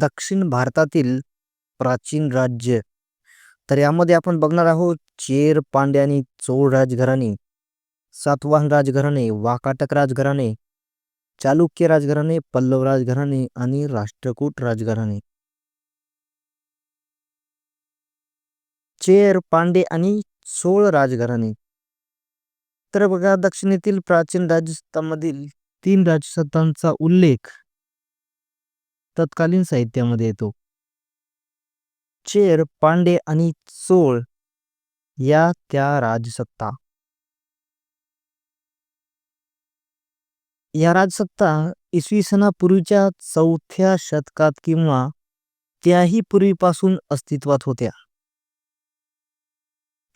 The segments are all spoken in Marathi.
दक्षिण भारतातील प्राचीन राज्य. तर यामध्ये आपण बघणार आहोत चेर पांडे आणि चोळ राजघराणे सातवाहन राजघराणे वाकाटक राजघराणे चालुक्य राजघराणे पल्लव राजघराणे आणि राष्ट्रकूट राजघराणे. चेर पांडे आणि चोळ राजघराणे. तर बघा दक्षिणेतील प्राचीन राजसत्तांमधील तीन राजसत्तांचा उल्लेख. तत्कालीन साहित्यामध्ये येतो. चेर पांडे आणि चोळ या त्या राजसत्ता. या राजसत्ता इसवी सणापूर्वीच्या चौथ्या शतकात किंवा त्याही पूर्वीपासून अस्तित्वात होत्या.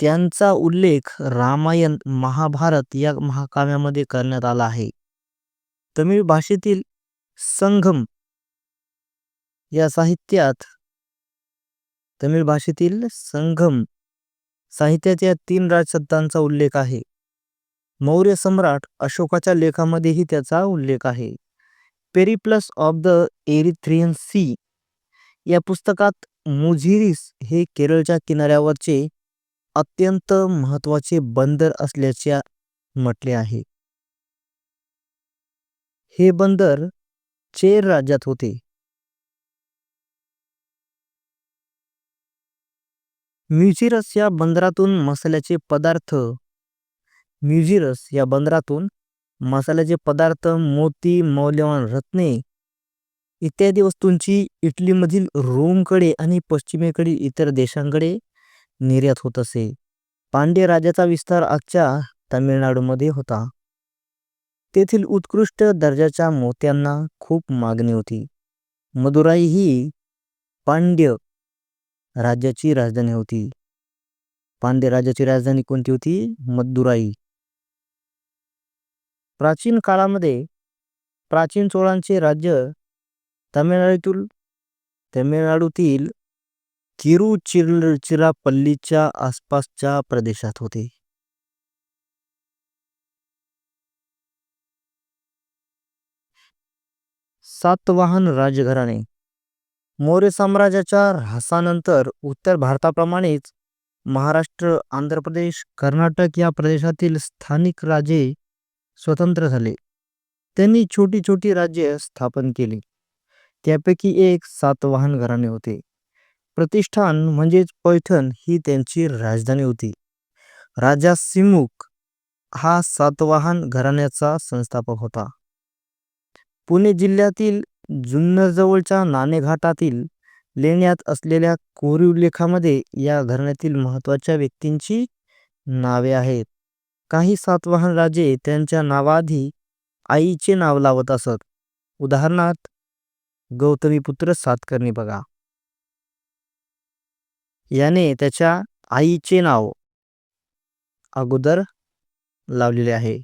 त्यांचा उल्लेख रामायण महाभारत या महाकाव्यामध्ये करण्यात आला आहे. तमिळ भाषेतील संगम या साहित्यात तमिळ भाषेतील संगम साहित्यात या तीन राजसत्तांचा उल्लेख आहे. मौर्य सम्राट अशोकाच्या लेखामध्येही त्याचा उल्लेख आहे. Periplus of the Erythraean Sea या पुस्तकात मुझिरिस हे केरळच्या किनाऱ्यावरचे अत्यंत महत्त्वाचे बंदर असल्याचे म्हटले आहे. हे बंदर चेर राज्यात होते. म्युझिरस या बंदरातून मसाल्याचे पदार्थ म्युझिरस या बंदरातून मसाल्याचे पदार्थ मोती मौल्यवान रत्ने इत्यादी वस्तूंची इटलीमधील रोमकडे आणि पश्चिमेकडील इतर देशांकडे निर्यात होत असे. पांड्य राजाचा विस्तार आजच्या तामिळनाडूमध्ये होता. तेथील उत्कृष्ट दर्जाच्या मोत्यांना खूप मागणी होती. मदुराई ही पांड्य राज्याची राजधानी होती. पांड्य राज्याची राजधानी कोणती होती? मदुराई प्राचीन काळामध्ये प्राचीन चोळांचे राज्य तामिळनाडूतील तमिळनाडूतील चिरापल्लीच्या आसपासच्या प्रदेशात होते. सातवाहन राजघराणे. मौर्य साम्राज्याच्या ऱ्हासानंतर उत्तर भारताप्रमाणेच महाराष्ट्र आंध्र प्रदेश कर्नाटक या प्रदेशातील स्थानिक राजे स्वतंत्र झाले. त्यांनी छोटी छोटी राज्ये स्थापन केली. त्यापैकी एक सातवाहन घराणे होते. प्रतिष्ठान म्हणजेच पैठण ही त्यांची राजधानी होती. राजा सिमुक हा सातवाहन घराण्याचा संस्थापक होता. पुणे जिल्ह्यातील जुन्नरजवळच्या नाणेघाटातील लेण्यात असलेल्या कोरीव लेखामध्ये या घराण्यातील महत्त्वाच्या व्यक्तींची नावे आहेत. काही सातवाहन राजे त्यांच्या नावाआधी आईचे नाव लावत असत. उदाहरणार्थ गौतमीपुत्र सातकर्णी बघा. याने त्याच्या आईचे नाव अगोदर लावलेले आहे.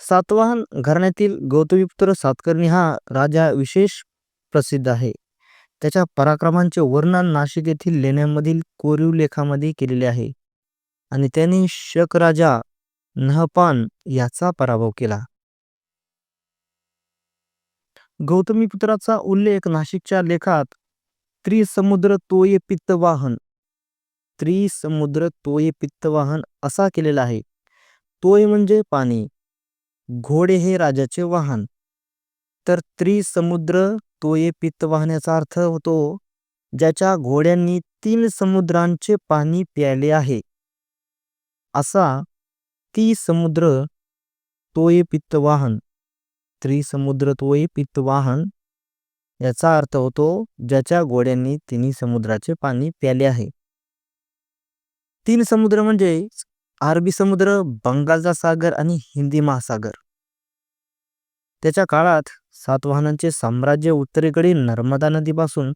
सातवाहन घराण्यातील गौतमीपुत्र सातकर्णी हा राजा विशेष प्रसिद्ध आहे. त्याच्या पराक्रमांचे वर्णन नाशिक येथील लेण्यांमधील कोरीव लेखामध्ये केलेले आहे आणि त्यांनी शक राजा नहपान याचा पराभव केला. गौतमीपुत्राचा उल्लेख नाशिकच्या लेखात त्रिसमुद्र तोये पित्तवाहन त्रिसमुद्र तोये पित्तवाहन असा केलेला आहे. तोय म्हणजे पाणी. घोडे हे राजाचे वाहन. तर त्रिसमुद्र तोये पित्त वाहण्याचा अर्थ होतो ज्याच्या घोड्यांनी तीन समुद्रांचे पाणी प्यायले आहे. असा ती समुद्र तोये पित्त वाहन. त्रिसमुद्र तोये पित्त वाहन याचा अर्थ होतो ज्याच्या घोड्यांनी तिन्ही समुद्राचे पाणी प्याले आहे. तीन समुद्र म्हणजे अरबी समुद्र बंगालचा सागर आणि हिंदी महासागर. त्याच्या काळात सातवाहनांचे साम्राज्य उत्तरेकडे नर्मदा नदीपासून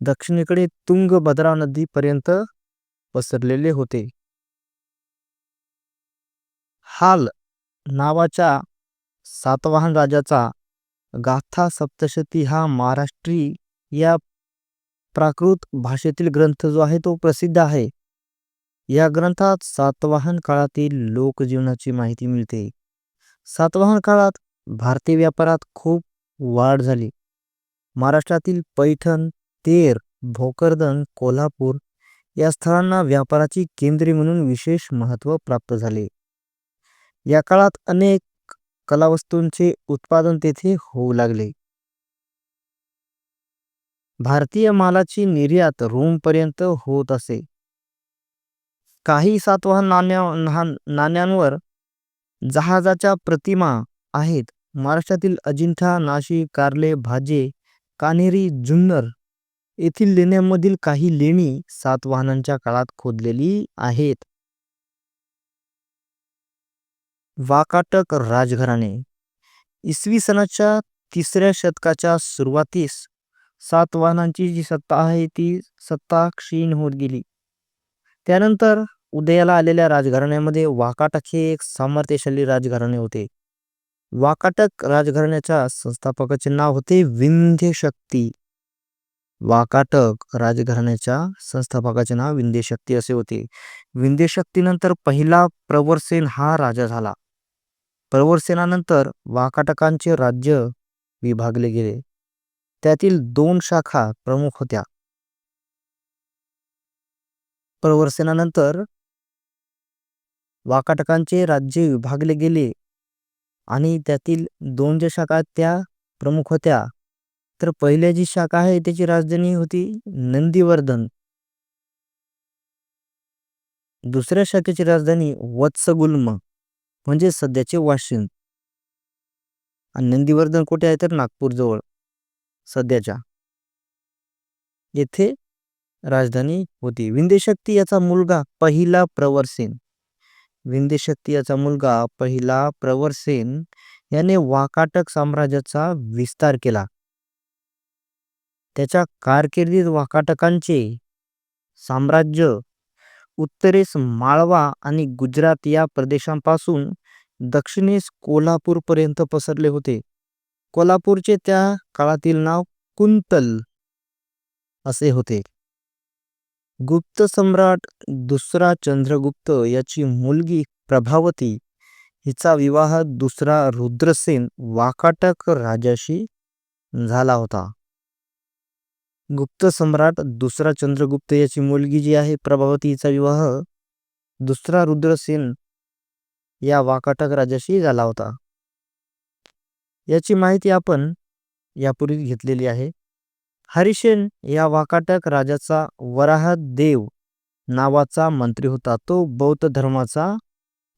दक्षिणेकडे तुंगभद्रा नदीपर्यंत पसरलेले होते. हाल नावाच्या सातवाहन राजाचा गाथा सप्तशती हा महाराष्ट्री या प्राकृत भाषेतील ग्रंथ जो आहे तो प्रसिद्ध आहे. या ग्रंथात सातवाहन काळातील लोकजीवनाची माहिती मिळते. सातवाहन काळात भारतीय व्यापारात खूप वाढ झाली. महाराष्ट्रातील पैठण तेर भोकरदन कोल्हापूर या स्थळांना व्यापाराची केंद्रे म्हणून विशेष महत्त्व प्राप्त झाले. या काळात अनेक कलावस्तूंचे उत्पादन तेथे होऊ लागले. भारतीय मालाची निर्यात रोमपर्यंत होत असे. काही सातवाहन नाण्या नाण्यांवर जहाजाच्या प्रतिमा आहेत. महाराष्ट्रातील अजिंठा नाशिक कारले भाजे कान्हेरी जुन्नर येथील लेण्यांमधील काही लेणी सातवाहनांच्या काळात खोदलेली आहेत. वाकाटक राजघराणे इसवी सनाच्या तिसऱ्या शतकाच्या सुरुवातीस सातवाहनांची जी सत्ता आहे ती सत्ता क्षीण होत गेली. त्यानंतर उदयाला आलेल्या राजघराण्यामध्ये वाकाटक हे एक सामर्थ्यशाली राजघराणे होते. वाकाटक राजघराण्याच्या संस्थापकाचे नाव होते विंध्य शक्ती वाकाटक राजघराण्याच्या संस्थापकाचे नाव विंध्य शक्ती असे होते. विंध्यशक्तीनंतर पहिला प्रवरसेन हा राजा झाला. प्रवरसेनानंतर वाकाटकांचे राज्य विभागले गेले. त्यातील दोन शाखा प्रमुख होत्या. प्रवरसेनानंतर वाकाटकांचे राज्य विभागले गेले. आणि त्यातील दोन ज्या शाखा त्या प्रमुख होत्या. तर पहिल्या जी शाखा आहे त्याची राजधानी होती नंदीवर्धन. दुसऱ्या शाखेची राजधानी वत्सगुल्म म्हणजे सध्याचे वाशिम. आणि नंदीवर्धन कुठे आहे तर नागपूर जवळ सध्याच्या. येथे राजधानी होती. विंध्यशक्ती याचा मुलगा पहिला प्रवरसेन. विंध्यशक्ती याचा मुलगा पहिला प्रवरसेन याने वाकाटक साम्राज्याचा विस्तार केला. त्याच्या कारकिर्दीत वाकाटकांचे साम्राज्य उत्तरेस माळवा आणि गुजरात या प्रदेशांपासून दक्षिणेस कोल्हापूरपर्यंत पसरले होते. कोल्हापूरचे त्या काळातील नाव कुंतल असे होते. गुप्त सम्राट दुसरा चंद्रगुप्त याची मुलगी प्रभावती हिचा विवाह दुसरा रुद्रसेन वाकाटक राजाशी झाला होता. गुप्त सम्राट दुसरा चंद्रगुप्त याची मुलगी जी आहे प्रभावती हिचा विवाह दुसरा रुद्रसेन या वाकाटक राजाशी झाला होता. याची माहिती आपण यापूर्वी घेतलेली आहे. हरिशेन या वाकाटक राजाचा वराह देव नावाचा मंत्री होता. तो बौद्ध धर्माचा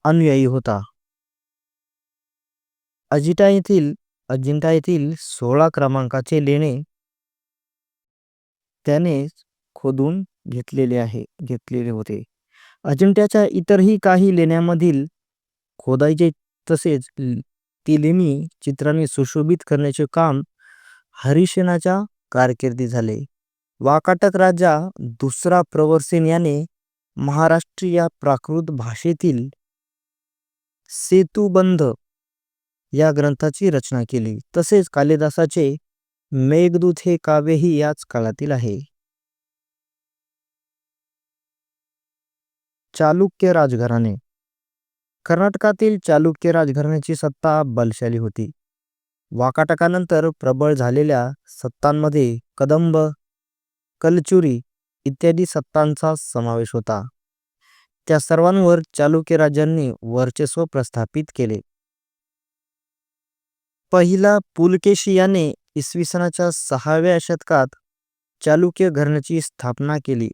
अनुयायी होता. अजिंठा येथील अजिंठा येथील सोळा क्रमांकाचे लेणे त्याने खोदून घेतलेले आहे घेतलेले होते. अजिंठ्याच्या इतरही काही लेण्यांमधील खोदाईचे तसेच ती लेणी चित्रांनी सुशोभित करण्याचे काम हरिशेनाच्या कारकिर्दी झाले. वाकाटक राजा दुसरा प्रवरसेन याने महाराष्ट्रीय प्राकृत भाषेतील सेतुबंध या ग्रंथाची रचना केली. तसेच कालिदासाचे मेघदूत हे काव्यही याच काळातील आहे. चालुक्य राजघराणे. कर्नाटकातील चालुक्य राजघराण्याची सत्ता बलशाली होती. वाकाटकानंतर प्रबळ झालेल्या सत्तांमध्ये कदंब कलचुरी इत्यादी सत्तांचा समावेश होता. त्या सर्वांवर चालुक्य राजांनी वर्चस्व प्रस्थापित केले. पहिला पुलकेशी याने इसवी सनाच्या सहाव्या शतकात चालुक्य घराण्याची स्थापना केली.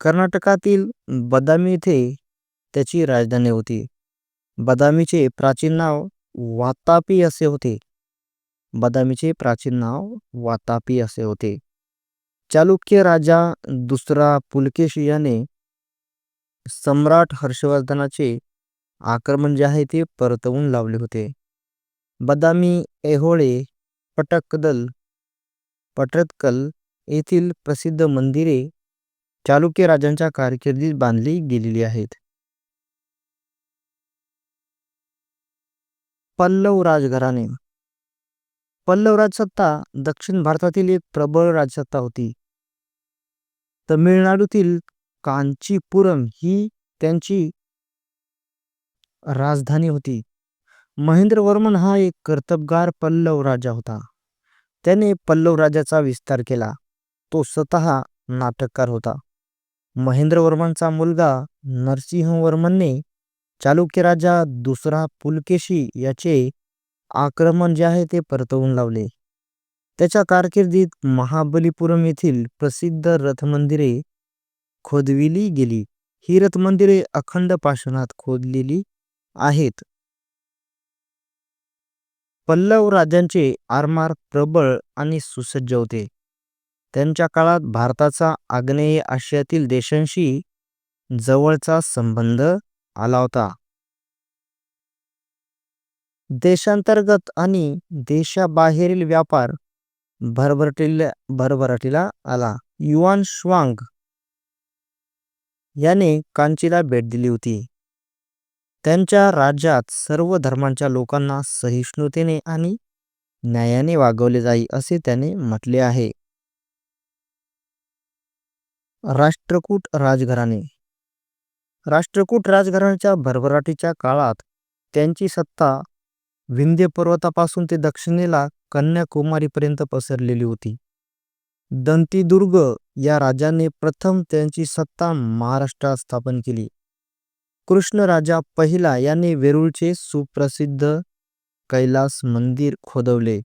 कर्नाटकातील बदामी येथे त्याची राजधानी होती. बदामीचे प्राचीन नाव वातापी असे होते. बदामीचे प्राचीन नाव वातापी असे होते. चालुक्य राजा दुसरा पुलकेश याने सम्राट हर्षवर्धनाचे आक्रमण जे आहे ते परतवून लावले होते. बदामी ऐहोळे पटकदल पटकल येथील प्रसिद्ध मंदिरे चालुक्य राजांच्या कारकिर्दीत बांधली गेलेली आहेत. पल्लव राजघराणे पल्लव राजसत्ता दक्षिण भारतातील एक प्रबळ राजसत्ता होती. तमिळनाडूतील कांचीपुरम ही त्यांची राजधानी होती. महेंद्रवर्मन हा एक कर्तबगार पल्लव राजा होता. त्याने पल्लव राजाचा विस्तार केला. तो स्वतः नाटककार होता. महेंद्रवर्मनचा मुलगा नरसिंहवर्मनने चालुक्य राजा दुसरा पुलकेशी याचे आक्रमण जे आहे ते परतवून लावले. त्याच्या कारकिर्दीत महाबलीपुरम येथील प्रसिद्ध रथमंदिरे खोदविली गेली. ही रथमंदिरे अखंड पाषाणात खोदलेली आहेत. पल्लव राजांचे आरमार प्रबळ आणि सुसज्ज होते. त्यांच्या काळात भारताचा आग्नेय आशियातील देशांशी जवळचा संबंध आला होता. देशांतर्गत आणि देशाबाहेरील व्यापार भरभरटीला भरभराटीला आला. युआन श्वांग याने कांचीला भेट दिली होती. त्यांच्या राज्यात सर्व धर्मांच्या लोकांना सहिष्णुतेने आणि न्यायाने वागवले जाई असे त्याने म्हटले आहे. राष्ट्रकूट राजघराणे. राष्ट्रकूट राजघराण्याच्या भरभराटीच्या काळात त्यांची सत्ता विंध्य पर्वतापासून ते दक्षिणेला कन्याकुमारीपर्यंत पसरलेली होती. दंतीदुर्ग या राजाने प्रथम त्यांची सत्ता महाराष्ट्रात स्थापन केली. कृष्ण राजा पहिला याने वेरूळचे सुप्रसिद्ध कैलास मंदिर खोदवले.